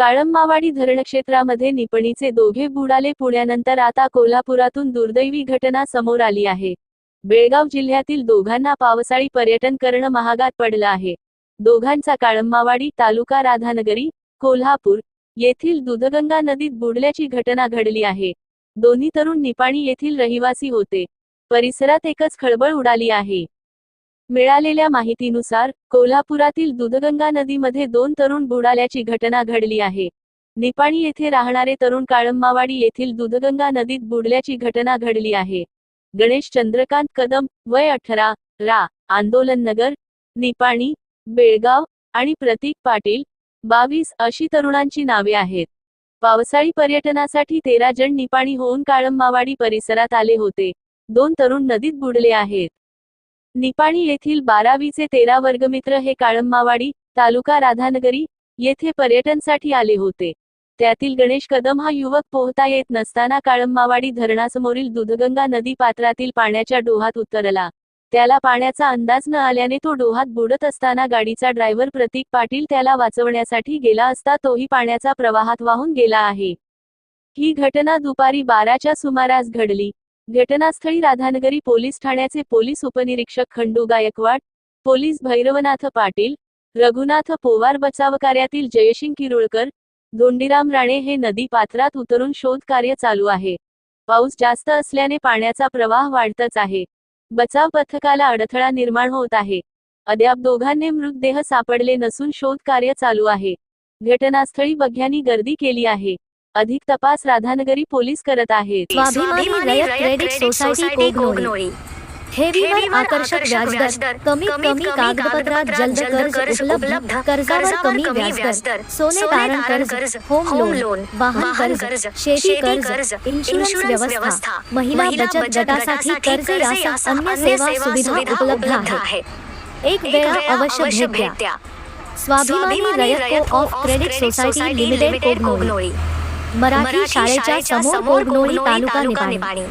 काळंबावाडी धरणक्षेत्रामध्ये निपणीचे दोघे बुडाले पुण्यानंतर आता कोल्हापुरातून दुर्दैवी घटना समोर आली आहे. बेळगाव जिल्ह्यातील दोघांना पावसाळी पर्यटन करणं महागात पडलं आहे. दोघांचा काळंबावाडी तालुका राधानगरी कोल्हापूर येथील दुधगंगा नदीत बुडल्याची घटना घडली आहे. दोन्ही तरुण निपाणी येथील रहिवासी होते. परिसरात एकच खळबळ उडाली आहे. मिळालेल्या माहितीनुसार कोल्हापुरातील दुधगंगा नदीमध्ये दोन तरुण बुडाल्याची घटना घडली आहे. निपाणी येथे राहणारे तरुण काळंबावाडी येथील दूधगंगा नदीत बुडल्याची घटना घडली आहे. गणेश चंद्रकांत कदम वय अठरा रा आंदोलन नगर निपाणी बेळगाव आणि प्रतीक पाटील बावीस अशी तरुणांची नावे आहेत. पावसाळी पर्यटनासाठी तेरा जण निपाणी होऊन काळंबावाडी परिसरात आले होते. दोन तरुण नदीत बुडले आहेत. निपाणी येथील बारावीचे तेरा वर्गमित्र हे काळंबावाडी तालुका राधानगरी येथे पर्यटनसाठी आले होते. त्यातील गणेश कदम हा युवक पोहता येत नसताना काळंबावाडी धरणासमोरील दुधगंगा नदी पात्रातील पाण्याच्या डोहात उतरला. त्याला पाण्याचा अंदाज न आल्याने तो डोहात बुडत असताना गाडीचा ड्रायव्हर प्रतीक पाटील त्याला वाचवण्यासाठी गेला असता तोही पाण्याचा प्रवाहात वाहून गेला आहे. ही घटना दुपारी बाराच्या सुमारास घडली. घटनास्थळी राधानगरी पोलीस ठाण्याचे पोलीस उपनिरीक्षक खंडू गायकवाड पोलीस भैरवनाथ पाटील रघुनाथ पोवार बचाव कार्यातील जयसिंग किरुळकर धोंडीराम राणे हे नदी पात्रात उतरून शोध कार्य चालू आहे. पाऊस जास्त असल्याने पाण्याचा प्रवाह वाढतच आहे. बचाव पथकाला अडथळा निर्माण होत आहे. अद्याप दोघांनी मृतदेह सापडले नसून शोध कार्य चालू आहे. घटनास्थळी बघ्यांनी गर्दी केली आहे. अधिक तपास राधानगरी पोलीस करत आहेत. स्वाभिमानी रयत क्रेडिट सोसायटी कोगनोळी ठेवीवर आकर्षक व्याजदर. कमीत कमी कागदपत्रात जलद कर्ज उपलब्ध. कर्जावर कमी व्याजदर. सोने तारण कर्ज. Home loan. वाहन कर्ज. शेती कर्ज. इन्शुरन्स व्यवस्था. महिला बचत गटासाठी कर्ज यासह अन्य सेवा सुविधा उपलब्ध आहेत एक वेळा अवश्य भेट द्या. Swabhimani Rayat co op credit society limited Kognoli Marathi शाळेच्या समोर कोगनोळी तालुका निपाणी